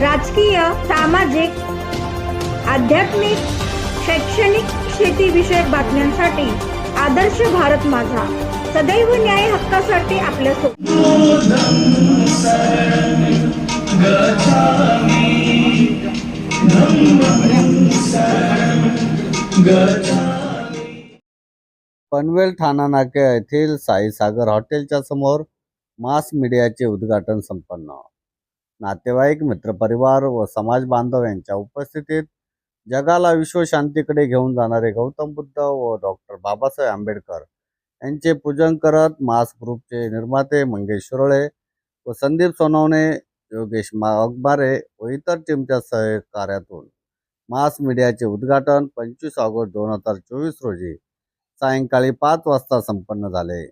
राजकीय सामाजिक आध्यात्मिक शैक्षणिक शेतीविषयक बातम्यांसाठी आदर्श भारत माझा. सदैव न्याय हक्कासाठी आपल्या पनवेल ठाणा नाक्या येथील साईसागर हॉटेलच्या समोर मास मीडियाचे उद्घाटन संपन्न. नातेवाईक मित्रपरिवार व समाज बांधव यांच्या उपस्थितीत जगाला विश्वशांतीकडे घेऊन जाणारे गौतम बुद्ध व डॉक्टर बाबासाहेब आंबेडकर यांचे पूजन करत मास ग्रुपचे निर्माते मंगेश शिरोळे व संदीप सोनवणे योगेश अकबारे व इतर टीमच्या सहकार्यातून मास मीडियाचे उद्घाटन पंचवीस ऑगस्ट दोन हजार चोवीस रोजी सायंकाळी पाच वाजता संपन्न झाले.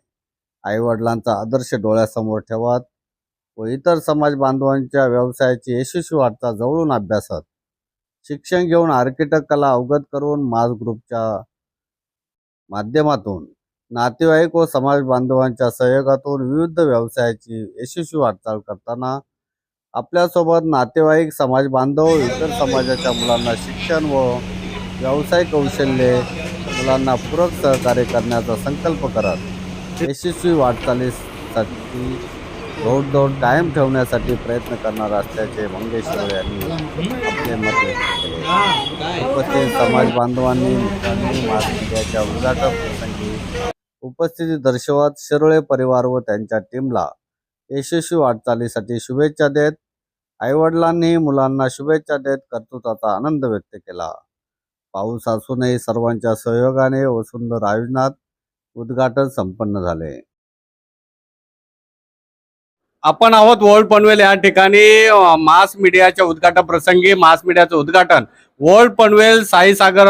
आईवडिलांचा आदर्श डोळ्यासमोर ठेवत व इतर समाज बांधवांच्या व्यवसायाची यशस्वी वाटचाल जवळून अभ्यासात. शिक्षण घेऊन आर्किटेक्ट कला अवगत करून मास ग्रुपच्या माध्यमातून नातेवाईक व समाज बांधवांच्या सहयोगातून विविध व्यवसायाची यशस्वी वाटचाल करताना आपल्यासोबत नातेवाईक समाज बांधव इतर समाजाच्या मुलांना शिक्षण व व्यवसाय कौशल्ये मुलांना पूरक सहकार्य करण्याचा संकल्प करत यशस्वी वाटचालीसाठी दौड कायम ठेवण्यासाठी प्रयत्न करणार असल्याचे मंगेशकर यांनी आपले मत व्यक्त केले. उपस्थित समाज बांधवांनी मित्रांनी मीडियाच्या उद्घाटन प्रसंगी उपस्थिती दर्शवत शिरोळे परिवार व त्यांच्या टीमला यशस्वी वाटचालीसाठी शुभेच्छा देत आईवडिलांनी मुलांना शुभेच्छा देत कर्तृत्वाचा आनंद व्यक्त केला. पाऊस असूनही सर्वांच्या सहयोगाने व सुंदर आयोजनात उद्घाटन संपन्न झाले. आपण आहोत वर्ल्ड पनवेल या ठिकाणी मास मीडियाच्या उद्घाटन प्रसंगी मास मीडियाचं उद्घाटन. वर्ल्ड पनवेल साईसागर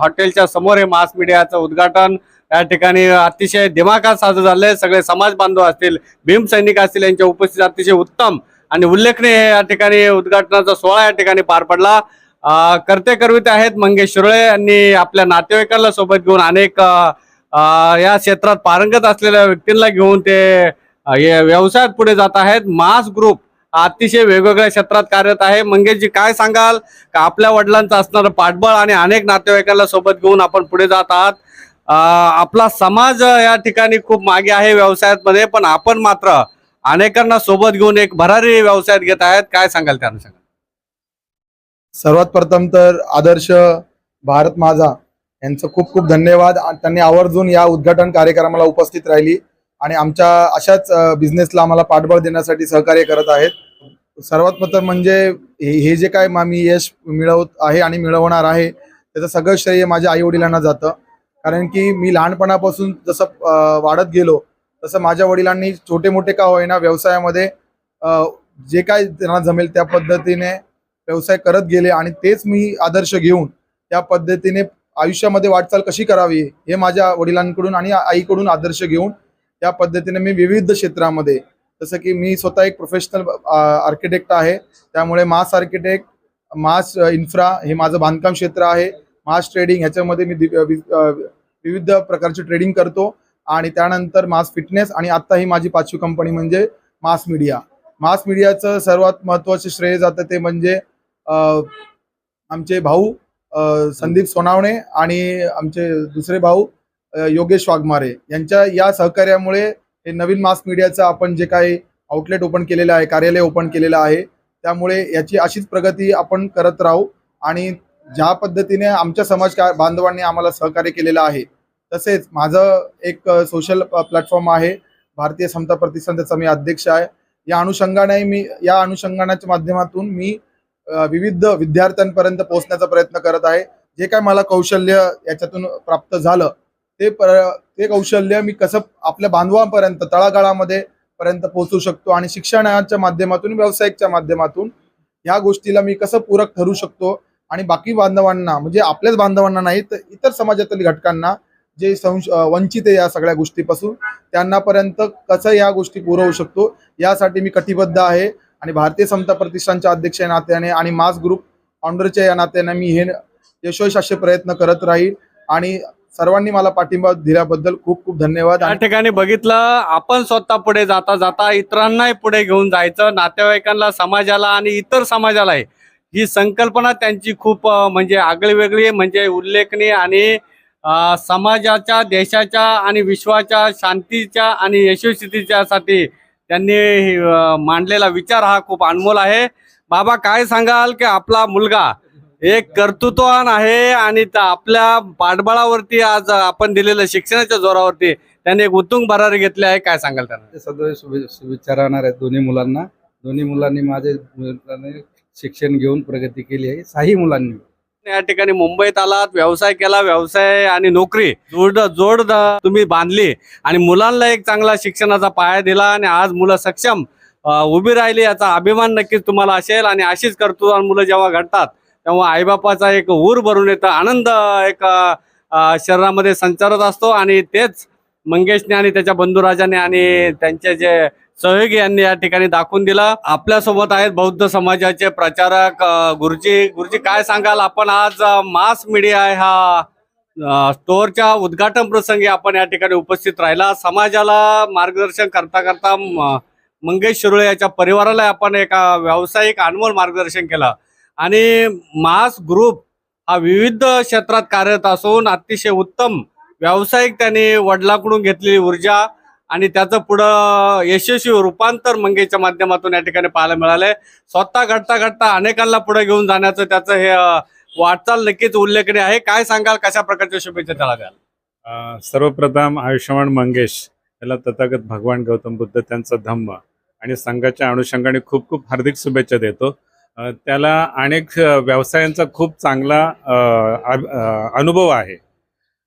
हॉटेलच्या समोर हे मास मीडियाचं उद्घाटन. या ठिकाणी अतिशय दिमाखात साजरं झालंय. सगळे समाज बांधव असतील भीम सैनिक असतील यांच्या उपस्थित अतिशय उत्तम आणि उल्लेखनीय या ठिकाणी उद्घाटनाचा सोहळा या ठिकाणी पार पडला. कर्ते करते करविते आहेत मंगेश शिरोळे यांनी आपल्या नातेवाईकांना सोबत घेऊन अनेक या क्षेत्रात पारंगत असलेल्या व्यक्तींना घेऊन ते व्यवसायात पुढे जात आहेत. मास ग्रुप अतिशय वेगवेगळ्या क्षेत्रात कार्यरत आहे. मंगेशजी काय सांगाल? का आपल्या वडिलांचं असणारं पाठबळ आणि अनेक नातेवाईकांना सोबत घेऊन आपण पुढे जात आहात. आपला समाज या ठिकाणी खूप मागे आहे व्यवसायात मध्ये पण आपण मात्र अनेकांना सोबत घेऊन एक भरारी व्यवसायात घेत आहेत. काय सांगाल त्या अनुषंगाने? सर्वात प्रथम तर आदर्श भारत माझा. यांचं खूप खूप धन्यवाद. त्यांनी आवर्जून या उद्घाटन कार्यक्रमाला उपस्थित राहिली. आणि आमच्या अशाच बिझनेसला आम्हाला पाठबळ देण्यासाठी सहकार्य करत आहेत. सर्वात प्रथम म्हणजे हे हे जे काय मी यश मिळवत आहे आणि मिळवणार आहे त्याचं सगळं श्रेय माझ्या आई वडिलांना जातं. कारण की मी लहानपणापासून जसं वाढत गेलो तसं माझ्या वडिलांनी छोटे मोठे का होईना व्यवसायामध्ये जे काय त्यांना जमेल त्या पद्धतीने व्यवसाय करत गेले आणि तेच मी आदर्श घेऊन त्या पद्धतीने आयुष्यामध्ये वाटचाल कशी करावी हे माझ्या वडिलांकडून आणि आईकडून आदर्श घेऊन त्या पद्धतीने मी विविध क्षेत्रामध्ये जसं की मी स्वतः एक प्रोफेशनल आर्किटेक्ट आहे. त्यामुळे मास आर्किटेक्ट मास इन्फ्रा हे माझं बांधकाम क्षेत्र आहे. मास ट्रेडिंग ह्याच्यामध्ये मी विविध प्रकारची ट्रेडिंग करतो. आणि त्यानंतर मास फिटनेस आणि आत्ता ही माझी पाचवी कंपनी म्हणजे मास मीडिया मास मीडियाचं सर्वात महत्त्वाचं श्रेय जातं ते म्हणजे आमचे भाऊ संदीप सोनावणे आणि आमचे दुसरे भाऊ योगेश वाघमारे यांच्या या सहकार्यामुळे हे नवीन मास मीडियाचं आपण जे काही आउटलेट ओपन केलेलं आहे कार्यालय ओपन केलेलं आहे त्यामुळे याची अशीच प्रगती आपण करत राहू आणि ज्या पद्धतीने आमच्या समाज का- बांधवांनी आम्हाला सहकार्य केलेलं आहे तसेच माझं एक सोशल प्लॅटफॉर्म आहे भारतीय समता प्रतिष्ठान त्याचा मी अध्यक्ष आहे. या अनुषंगाने मी या अनुषंगानाच्या माध्यमातून मी विविध विद्यार्थ्यांपर्यंत पोहोचण्याचा प्रयत्न करत आहे. जे काय मला कौशल्य याच्यातून प्राप्त झालं ते पर ते कौशल्य मी कसं आपल्या बांधवांपर्यंत तळागाळामध्ये पर्यंत पोहोचू शकतो आणि शिक्षणाच्या माध्यमातून व्यावसायिकच्या माध्यमातून ह्या गोष्टीला मी कसं पूरक ठरू शकतो आणि बाकी बांधवांना म्हणजे आपल्याच बांधवांना नाही तर इतर समाजातील घटकांना जे संश वंचित आहे या सगळ्या गोष्टीपासून त्यांनापर्यंत कसं या गोष्टी पुरवू शकतो यासाठी मी कटिबद्ध आहे. आणि भारतीय समता प्रतिष्ठानच्या अध्यक्ष या नात्याने आणि मास ग्रुप फाउंडरच्या या नात्याने मी हे यशस्वी असे प्रयत्न करत राहील. आणि सर्वांनी मला पाठिंबा दिल्याबद्दल खूप खूप धन्यवाद आणि ठिकाणी बघितलं आपण स्वतः पुढे जाता जाता इतरांनाही पुढे घेऊन जायचं नातेवाईकांना समाजाला आणि इतर समाजालाही ही संकल्पना त्यांची खूप म्हणजे आगळी वेगळी म्हणजे उल्लेखनीय आणि समाजाच्या देशाच्या आणि विश्वाच्या शांतीच्या आणि यशस्वीतेच्यासाठी त्यांनी मांडलेला विचार हा खूप अनमोल आहे. बाबा काय सांगाल की आपला मुलगा एक कर्तृत्ववान आहे आणि आपल्या पाठबळावरती आज आपण दिलेल्या शिक्षणाच्या जोरावरती त्यांनी एक उत्तुंग भरारी घेतली आहे. काय सांगाल त्यांना? सदैव शुभे शुभेच्छा राहणार आहेत दोन्ही मुलांना. दोन्ही मुलांनी माझे शिक्षण घेऊन प्रगती केली आहे. साही मुलांनी. या ठिकाणी मुंबईत आलात व्यवसाय केला व्यवसाय आणि नोकरी. जोड जोड तुम्ही बांधली आणि मुलांना एक चांगला शिक्षणाचा पाया दिला आणि आज मुलं सक्षम उभी राहिली याचा अभिमान नक्कीच तुम्हाला असेल आणि अशीच कर्तृत्वान मुलं जेव्हा घडतात तेव्हा आईबापाचा एक ऊर भरून येतं आनंद एक शरीरामध्ये संचारत असतो आणि तेच मंगेशने आणि त्याच्या बंधुराजाने आणि त्यांचे जे सहयोगी यांनी या ठिकाणी दाखवून दिला. आपल्यासोबत आहेत बौद्ध समाजाचे प्रचारक गुरुजी. गुरुजी काय सांगाल? आपण आज मास मीडिया ह्या स्टोअरच्या उद्घाटन प्रसंगी आपण या ठिकाणी उपस्थित राहिला. समाजाला मार्गदर्शन करता करता मंगेश शिरोळे याच्या परिवाराला आपण एका व्यावसायिक अनमोल मार्गदर्शन केलं. आणि मास ग्रुप हा विविध क्षेत्रात कार्यरत असून अतिशय उत्तम व्यावसायिक त्यांनी वडिलांकडून घेतलेली ऊर्जा आणि त्याचं पुढं यशस्वी रूपांतर मंगेशच्या माध्यमातून या ठिकाणी पाहायला मिळालंय. स्वतः घडता घडता अनेकांना पुढे घेऊन जाण्याचं त्याचं हे वाटचाल नक्कीच उल्लेखनीय आहे. काय सांगाल? कशा प्रकारच्या शुभेच्छा त्याला द्याल? सर्वप्रथम आयुष्यमान मंगेश याला तथागत भगवान गौतम बुद्ध त्यांचा धम्म आणि संघाच्या अनुषंगाने खूप खूप हार्दिक शुभेच्छा देतो. त्याला अनेक व्यवसायांचा खूप चांगला अनुभव आहे.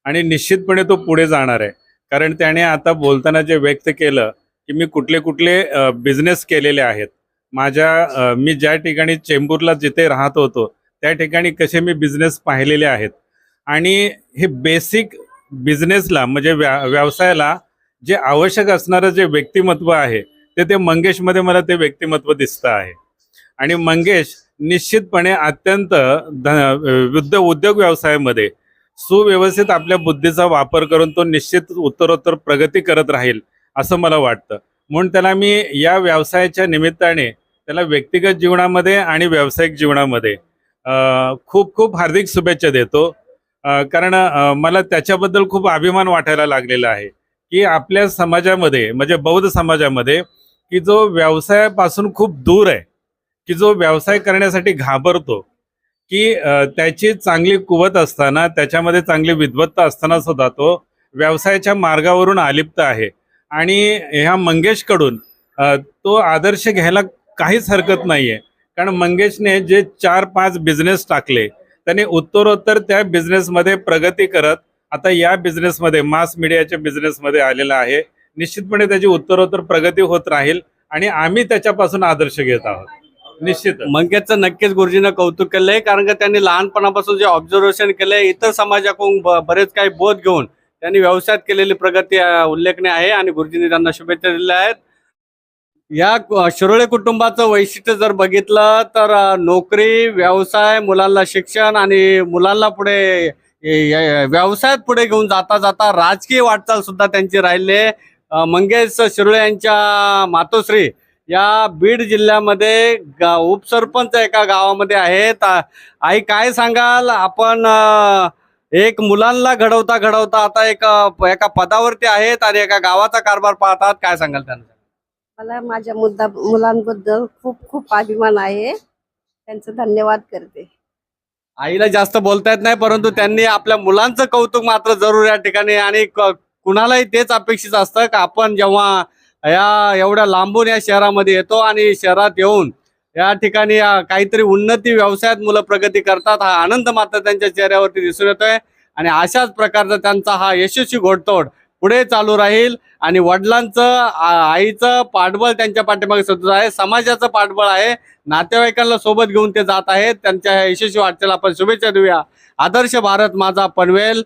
आणि निश्चितपणे तो पुढे जाणार आहे. कारण त्याने आता बोलताना जे व्यक्त केलं की मी कुठले कुठले बिझनेस केलेले आहेत. माझ्या मी ज्या ठिकाणी चेंबूरला जिथे राहत होतो त्या ठिकाणी कसे मी बिझनेस पाहिलेले आहेत. आणि हे बेसिक बिझनेसला म्हणजे व्या व्यवसायाला जे आवश्यक असणारं जे व्यक्तिमत्व आहे ते ते मंगेशमध्ये मला ते व्यक्तिमत्व दिसतं आहे. आणि मंगेश निश्चितपणे अत्यंत ध उद्योग व्यवसायामध्ये सुव्यवस्थित आपल्या बुद्धीचा वापर करून तो निश्चित उत्तरोत्तर प्रगती करत राहील असं मला वाटतं. म्हणून त्याला मी या व्यवसायाच्या निमित्ताने त्याला व्यक्तिगत जीवनामध्ये आणि व्यावसायिक जीवनामध्ये खूप खूप हार्दिक शुभेच्छा देतो. कारण मला त्याच्याबद्दल खूप अभिमान वाटायला लागलेला आहे की आपल्या समाजामध्ये म्हणजे बौद्ध समाजामध्ये की जो व्यवसायापासून खूप दूर आहे की जो व्यवसाय करण्यासाठी घाबरतो की त्याची चांगली कुवत असताना त्याच्यामध्ये चांगली विद्वत्ता असताना सुद्धा तो व्यवसायाच्या मार्गावरून आलिप्त आहे. आणि ह्या मंगेशकडून तो आदर्श घ्यायला काहीच हरकत नाहीये. कारण मंगेशने जे चार पाच बिझनेस टाकले त्याने उत्तरोत्तर त्या बिझनेसमध्ये प्रगती करत आता या बिझनेसमध्ये मास मीडियाच्या बिझनेसमध्ये आलेला आहे. निश्चितपणे त्याची उत्तरोत्तर प्रगती होत राहील आणि आम्ही त्याच्यापासून आदर्श घेत आहोत. निश्चित. मंगेशचं नक्कीच गुरुजीनं कौतुक केलंय कारण का त्यांनी लहानपणापासून जे ऑब्झर्वेशन केलंय इतर समाजाकडून ब- बरेच काही बोध घेऊन त्यांनी व्यवसायात केलेली प्रगती उल्लेखनीय आहे आणि गुरुजींनी त्यांना शुभेच्छा दिल्या आहेत. या शिरोळे कुटुंबाचं वैशिष्ट्य जर बघितलं तर नोकरी व्यवसाय मुलांना शिक्षण आणि मुलांना पुढे व्यवसायात पुढे घेऊन जाता जाता राजकीय वाटचाल सुद्धा त्यांची राहिली मंगेश शिरोळे यांच्या मातोश्री या बीड जिल्ह्यामध्ये गा- उपसरपंच एका गावामध्ये आहेत. आई काय सांगाल? आपण एक मुलांना घडवता घडवता आता एक एका पदावरती आहेत आणि एका गावाचा कारभार पाहतात. काय सांगाल त्यांना? मला माझ्या मुद्दा मुलांबद्दल खूप खूप अभिमान आहे. त्यांचं धन्यवाद करते. आईला जास्त बोलता येत नाही परंतु त्यांनी आपल्या मुलांचं कौतुक मात्र जरूर या ठिकाणी आणि कुणालाही तेच अपेक्षित असतं का? आपण जेव्हा या एवढ्या लांबून या शहरामध्ये येतो आणि शहरात येऊन या ठिकाणी काहीतरी उन्नती व्यवसायात मुलं प्रगती करतात. हा आनंद मात्र त्यांच्या चेहऱ्यावरती दिसून येतोय. आणि अशाच प्रकारचा त्यांचा हा यशस्वी घोडतोड पुढे चालू राहील. आणि वडिलांचं आईचं पाठबळ त्यांच्या पाठीमागे सतत आहे. समाजाचं पाठबळ आहे. नातेवाईकांना सोबत घेऊन ते जात आहेत. त्यांच्या यशस्वी वाटचाल आपण शुभेच्छा देऊया. आदर्श भारत माझा पनवेल.